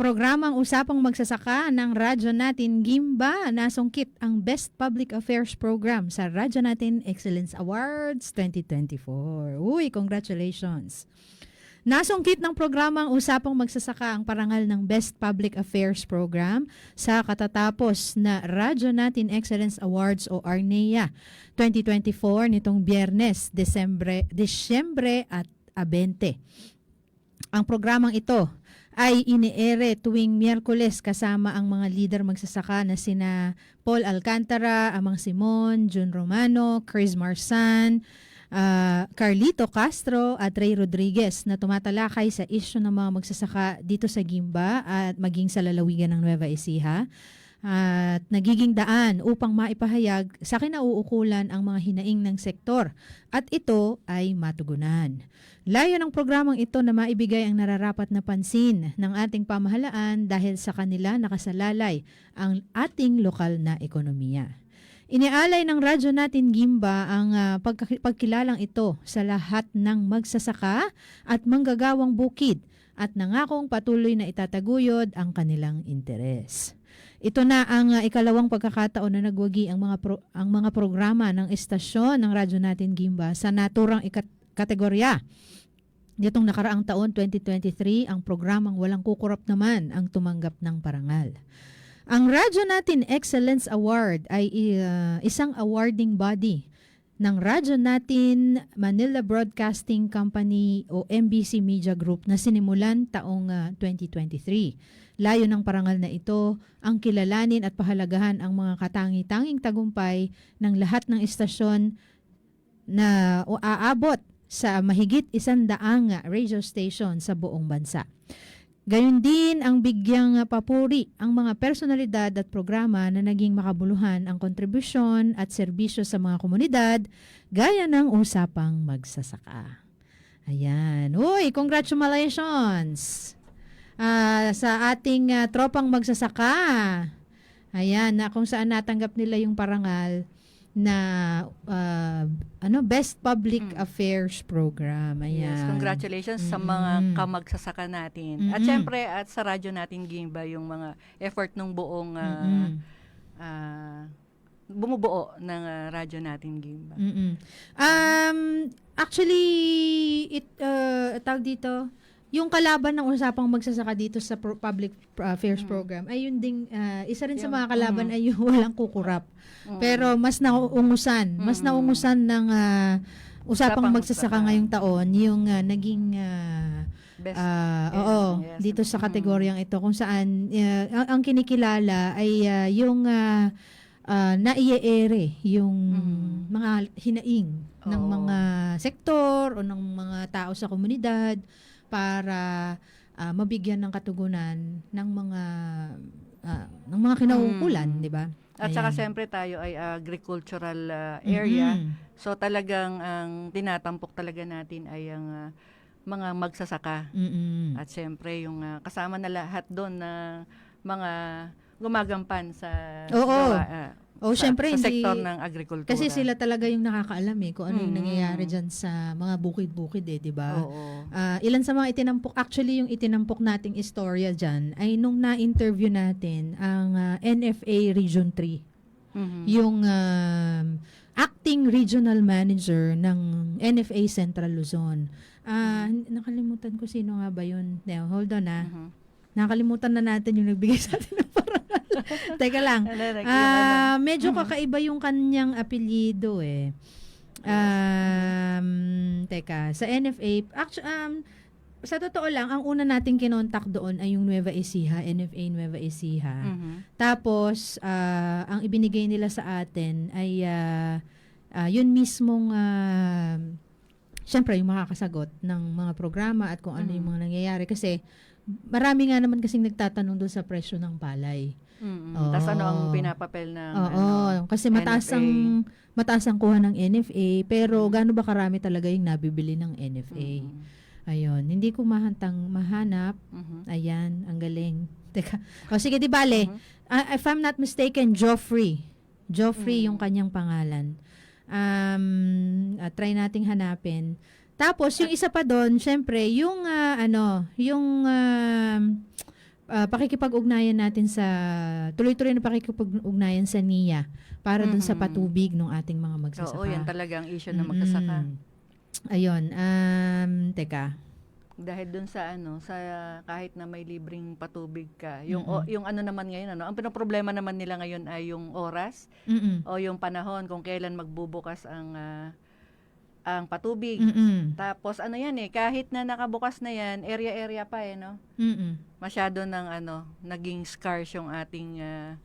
Programang Usapang Magsasaka ng Radyo Natin Gimba nasungkit ang Best Public Affairs Program sa Radyo Natin Excellence Awards 2024. Uy, congratulations! Nasungkit ng programang Usapang Magsasaka ang parangal ng Best Public Affairs Program sa katatapos na Radyo Natin Excellence Awards o RNEA 2024 nitong Biyernes, Desembre, Desyembre at 20. Ang programang ito ay iniere tuwing Miyerkules kasama ang mga leader magsasaka na sina Paul Alcantara, Amang Simon, Jun Romano, Chris Marsan, uh, Carlito Castro at Ray Rodriguez na tumatalakay sa isyu ng mga magsasaka dito sa Gimba at maging sa lalawigan ng Nueva Ecija at nagiging daan upang maipahayag sa kinauukulan ang mga hinaing ng sektor at ito ay matugunan. Layo ng programang ito na maibigay ang nararapat na pansin ng ating pamahalaan dahil sa kanila nakasalalay ang ating lokal na ekonomiya. Inialay ng radyo natin Gimba ang uh, pagkilalang ito sa lahat ng magsasaka at manggagawang bukid at nangakong patuloy na itataguyod ang kanilang interes. Ito na ang uh, ikalawang pagkakataon na nagwagi ang mga pro- ang mga programa ng estasyon ng radyo natin Gimba sa naturang ikat- kategorya. Nitong nakaraang taon 2023, ang programang Walang Kukurap naman ang tumanggap ng parangal. Ang radyo natin Excellence Award ay uh, isang awarding body ng radyo natin Manila Broadcasting Company o MBC Media Group na sinimulan taong uh, 2023. Layo ng parangal na ito ang kilalanin at pahalagahan ang mga katangi-tanging tagumpay ng lahat ng istasyon na aabot sa mahigit isang daang radio station sa buong bansa. Gayon din ang bigyang papuri ang mga personalidad at programa na naging makabuluhan ang kontribusyon at serbisyo sa mga komunidad gaya ng usapang magsasaka. Ayan. Uy, congratulations! Uh, sa ating uh, tropang magsasaka. Ayan, na kung saan natanggap nila yung parangal na uh, ano Best Public mm. Affairs Program. Ayan. Yes, congratulations mm-hmm. sa mga kamagsasaka natin. Mm-hmm. At syempre at sa radyo natin Gimba yung mga effort ng buong uh, mm-hmm. uh, bumubuo ng uh, radyo natin Gimba. Mm-hmm. Um actually it uh, tawag dito yung kalaban ng usapang magsasaka dito sa pro- public affairs mm. program ay yun ding uh, isa rin yung, sa mga kalaban mm. ay yung walang kukurap. Mm. Pero mas nauungusan, mm. mas naungusan ng uh, usapang magsasaka usapang. ngayong taon yung uh, naging uh, Best, uh, yes, oo, yes. dito sa kategoryang ito kung saan uh, ang, ang kinikilala ay uh, yung uh, uh, naiere yung mm. mga hinaing oh. ng mga sektor o ng mga tao sa komunidad para uh, mabigyan ng katugunan ng mga uh, ng mga kinauukulan, mm. 'di ba? At Ayan. saka siyempre tayo ay agricultural uh, area. Mm-hmm. So talagang ang tinatampok talaga natin ay ang uh, mga magsasaka. Mm-hmm. At siyempre yung uh, kasama na lahat doon na mga gumagampan sa Oo. Gawa, uh, Oh, sa, syempre, sa hindi, sektor ng agrikultura. Kasi sila talaga yung nakakaalam eh kung ano yung nangyayari diyan sa mga bukid-bukid eh, 'di ba? Oo. Uh, ilan sa mga itinampok actually yung itinampok nating istorya diyan ay nung na-interview natin ang uh, ah, NFA Region 3. Mm-hmm. Yung uh, acting regional manager ng NFA Central Luzon. Uh, mm-hmm. nakalimutan ko sino nga ba 'yun. Now, hold on ah. Mm-hmm. Nakalimutan na natin yung nagbigay sa atin ng Teka lang. Uh, medyo kakaiba yung kanyang apelyido eh. Um, teka, sa NFA, actually, um, sa totoo lang, ang una nating kinontak doon ay yung Nueva Ecija, NFA Nueva Ecija. Mm-hmm. Tapos, uh, ang ibinigay nila sa atin ay uh, uh, yun mismong, uh, syempre, yung makakasagot ng mga programa at kung ano mm-hmm. yung mga nangyayari. Kasi, marami nga naman kasing nagtatanong doon sa presyo ng palay. Mm-hmm. Oh. Tapos ano ang pinapapel ng Oo, ano, kasi mataas NFA. ang mataas ang kuha ng NFA, pero gaano ba karami talaga yung nabibili ng NFA? Mm-hmm. Ayun, hindi ko mahantang mahanap. Mm-hmm. Ayan, ang galing. Teka. O sige, di bale. Mm-hmm. Uh, if I'm not mistaken, Joffrey. Joffrey mm-hmm. yung kanyang pangalan. Um, uh, try nating hanapin. Tapos yung isa pa doon, syempre, yung uh, ano, yung uh, ah, pakikipag-ugnayan natin sa tuloy-tuloy na pakikipag-ugnayan sa NIA para dun sa patubig ng ating mga magsasaka. Oo, yan talaga ang issue ng magsasaka. Ayun, um, teka. Dahil dun sa ano, sa kahit na may libreng patubig ka, yung Mm-mm. o- yung ano naman ngayon ano, ang pinoproblema naman nila ngayon ay yung oras Mm-mm. o yung panahon kung kailan magbubukas ang ah, ang patubig. Mm-mm. Tapos ano yan eh, kahit na nakabukas na yan, area-area pa eh, no? Mm-mm. Masyado ng ano, naging scarce yung ating ah,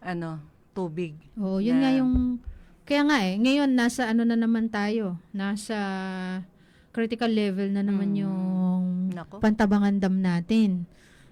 ano, tubig. Oh, yun Na- nga yung kaya nga eh, ngayon nasa ano na naman tayo, nasa critical level na naman Mm. yung Nako. pantabangan dam natin.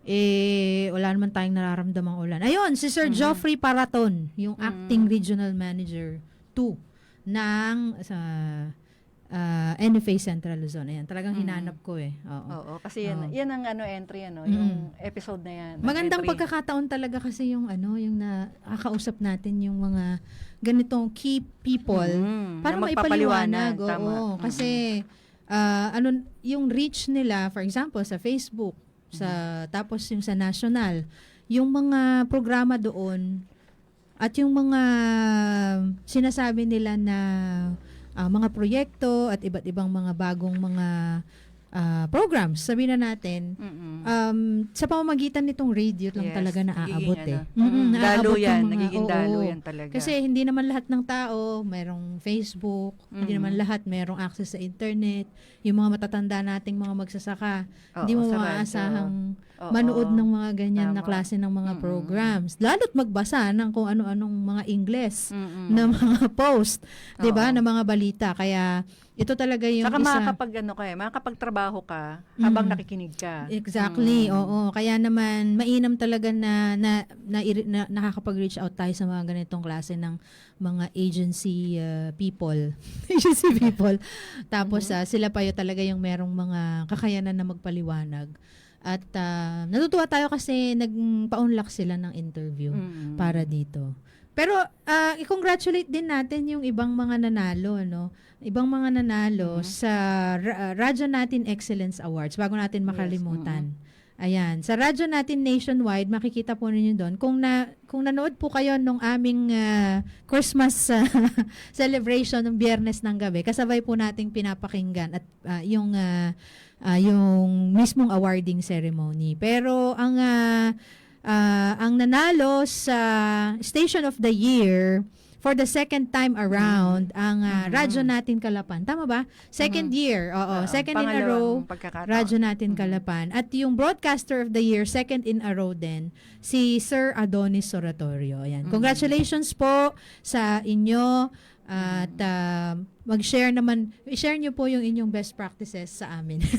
Eh, wala naman tayong nararamdamang ulan. Ayun, si Sir Mhm. Geoffrey Paraton, yung Mm. acting regional manager 2 ng sa ah, NFA Central Luzon. Ayan, talagang Mm. hinanap ko eh. Oo. Oo, kasi yan, Oo. yan ang ano entry ano, Mm. yung episode na yan. ang Magandang entry. pagkakataon talaga kasi yung ano, yung nakakausap natin yung mga ganitong key people Mm, para na maipaliwanag. magpapaliwanag, tama. Oo, Mm. kasi ah, ano yung reach nila for example sa Facebook, sa Mm-hmm. tapos yung sa national, yung mga programa doon at yung mga sinasabi nila na ah, mga proyekto at iba't ibang mga bagong mga ah, programs, sabihin na natin, Mm-mm. um, sa pamamagitan nitong radio lang Yes, talaga naaabot nagiging eh. ano, Mm-mm, mm, naaabot dalo ng yan, mga- nagiging oo. dalo yan talaga. Kasi hindi naman lahat ng tao mayroong Facebook, hindi naman lahat mayroong access sa internet. Yung mga matatanda nating mga magsasaka, Oo, hindi mo sa radyo. maaasahang Oo. manood ng mga ganyan na Tama. klase ng mga Mm-mm. programs. Lalo't magbasa ng kung ano-anong mga Ingles Mm-mm. na mga post, 'di ba, Oo. na mga balita. Kaya ito talaga yung Saka isa makakapag ano ka eh, makakapagtrabaho ka habang Mm. nakikinig ka. Exactly, Mm. oo. Kaya naman mainam talaga na na, na, na nakakapag-reach out tayo sa mga ganitong klase ng mga agency uh, people. agency people. Tapos Mm-hmm. ah, sila pa yung talaga yung merong mga kakayanan na magpaliwanag. At ah, natutuwa tayo kasi nagpa-unlock sila ng interview Mm. para dito. Pero ah, i-congratulate din natin yung ibang mga nanalo, no? Ibang mga nanalo Mhm. sa Ra- Radyo Natin Excellence Awards bago natin Yes, makalimutan. Ayan, sa Radyo Natin Nationwide, makikita po ninyo doon. Kung na kung nanood po kayo nung aming ah, Christmas ah, celebration ng Biyernes ng gabi, kasabay po nating pinapakinggan at ah, yung ah, ah, yung mismong awarding ceremony. Pero ang ah, ah, ang nanalo sa Station of the Year for the second time around ang ah, Mhm. radyo natin Kalapan. Tama ba? Second year. Oo, Oo, second in a row. Radyo natin Mhm. Kalapan. At yung broadcaster of the year, second in a row din, si Sir Adonis Soratorio. Ayan. Mhm. Congratulations po sa inyo at ah, mag-share naman, i-share nyo po yung inyong best practices sa amin.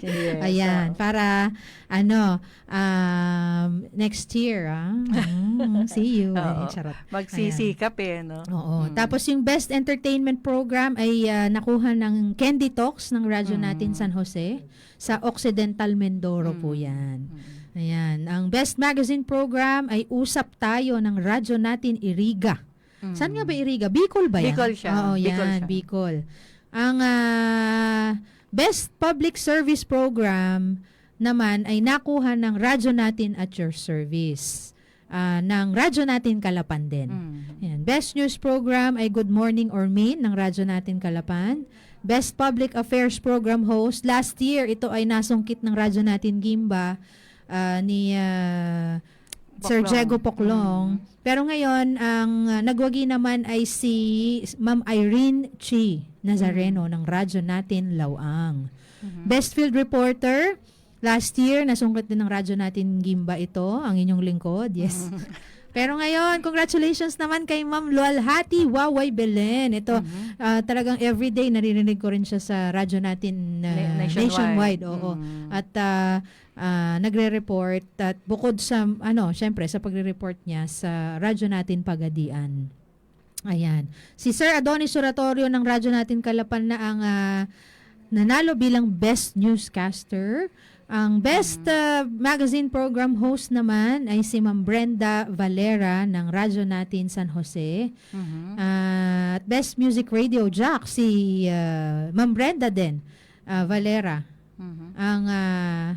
Yes, Ayan, oo. para ano, um, next year, ah. Mm, see you. Oo. Ay, charot. Magsisikap eh, no? Oo. Mm. Tapos yung best entertainment program ay ah, nakuha ng Candy Talks ng radyo Mm. natin San Jose sa Occidental Mindoro po Mm. yan. Mm. Ayan. Ang best magazine program ay Usap Tayo ng radyo natin Iriga. Mm. Saan nga ba Iriga? Bicol ba yan? Bicol siya. Oo, Bicol yan. siya. Bicol. Ang ah, best public service program naman ay nakuha ng radyo natin at your service. Ah, ng radyo natin Kalapan din. Mm. Yan. Best News Program ay Good Morning Ormin ng radyo natin Kalapan. Best Public Affairs Program Host. Last year, ito ay nasungkit ng radyo natin Gimba ah, ni ah, Sir. Diego Poklong. Mm. Pero ngayon, ang ah, nagwagi naman ay si Ma'am Irene Chi Nazareno ng radyo natin Lawang. Mhm. Best Field Reporter, last year, nasungkit din ng radyo natin Gimba ito, ang inyong lingkod. Yes. Pero ngayon, congratulations naman kay Ma'am Lualhati Waway Belen. Ito, Mhm. ah, talagang everyday naririnig ko rin siya sa radyo natin ah, Na- nationwide. Oo. Mm. At ah, ah, nagre-report at bukod sa ano, syempre sa pagre-report niya sa radyo natin Pagadian. Ayan. Si Sir Adonis Oratorio ng radyo natin Kalapan na ang ah, nanalo bilang best newscaster. Ang best ah, magazine program host naman ay si Ma'am Brenda Valera ng radyo natin San Jose. Ah, at best music radio jack si ah, Ma'am Brenda din ah, Valera Mhm. ang ah,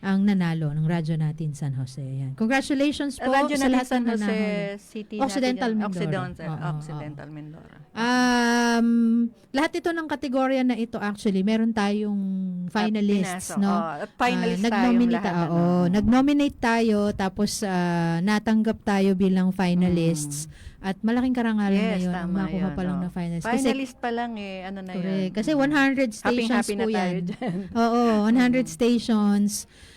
ang nanalo ng radyo natin San Jose. Yan. Congratulations po Radyo sa natin lahat San ng Jose nanalo. City. Occidental. Mindoro. Occidental, oo. Occidental Mindoro. Um, lahat ito ng kategorya na ito actually, meron tayong finalists, Pinasok. no? Oh, at finalist Ah, nag-nominate, lahat. oo, ano. nag-nominate tayo tapos ah, natanggap tayo bilang finalists at malaking karangalan na Yes, yun ang tama makuha yun, pa lang oh. na finalists. Kasi, Finalist pa lang eh. Ano na correct. yun. Kasi Mm. 100 stations Happy-happy na po tayo yan. dyan. Oo, 100 stations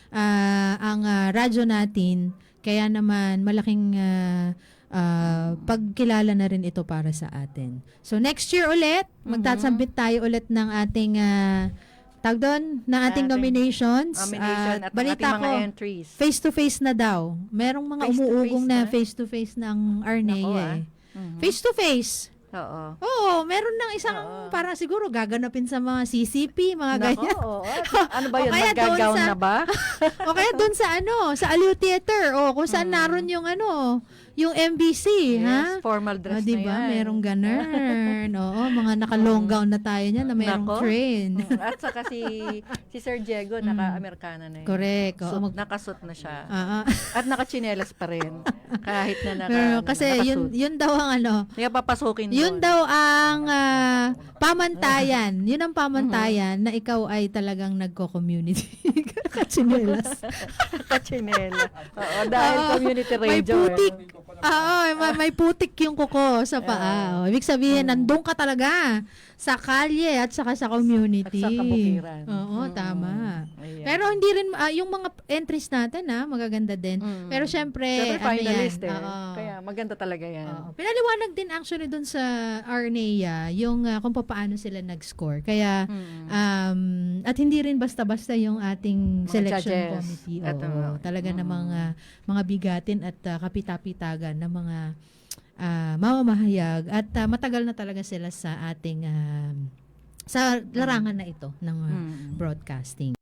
ah, ang ah, radyo natin. Kaya naman malaking ah, ah, pagkilala na rin ito para sa atin. So next year ulit, Mhm. magtasabit tayo ulit ng ating uh, tag doon, na ating Ating nominations. Nomination At at, balita ating mga ko, entries. face to face na daw. Merong mga Face to umuugong na na? face to face ng Arnea Nako, eh. Mhm. Face to face. Oo. Oo, meron ng isang Oo. parang siguro gaganapin sa mga CCP, mga Nako, ganyan. oo. Ano ba O yun? kaya doon Maggagaw sa- na ba? o kaya doon sa ano, sa Aliw Theater, o kung saan Mm. naroon yung ano, yung MBC, ha? Yes, formal O, dress di na ba? yan. Merong ganun. Oo, mga naka-long gown na tayo niyan na merong Nako. train. Mm, At saka si, si Sir Diego, Mm. naka-Amerikana na yun. Correct. Oo, Suit, mag- nakasuit na siya. Ah, ah. At nakachinelas pa rin. Kahit na naka, Pero kasi yun, nakasuit. yun daw ang ano, Kaya papasukin yun doon. daw ang ah, pamantayan. Yun ang pamantayan na ikaw ay talagang nagko-community. Kachinelas. Kachinela. Oo, dahil Oo, community radio. May eh. putik. Oo, may, may putik yung kuko sa paa. Oh, ibig sabihin, nandun ka talaga sa kalye at saka sa community. At sa kabukiran. Oo, Mm. tama. Ayan. Pero hindi rin, ah, yung mga entries natin, ha, magaganda din. Mm. Pero syempre, Siyempre, ano finalist yan, eh. oo. Kaya maganda talaga yan. Oo. Pinaliwanag din actually dun sa Arnea yung ah, kung paano sila nag-score. Kaya Mm. um, at hindi rin basta-basta yung ating Mga selection judges. committee. At, Oo, uh, talaga mm. na mga mga bigatin at ah, kapitapitagan ng mga ah, mamamahayag at ah, matagal na talaga sila sa ating ah, sa larangan na ito ng Mm. broadcasting.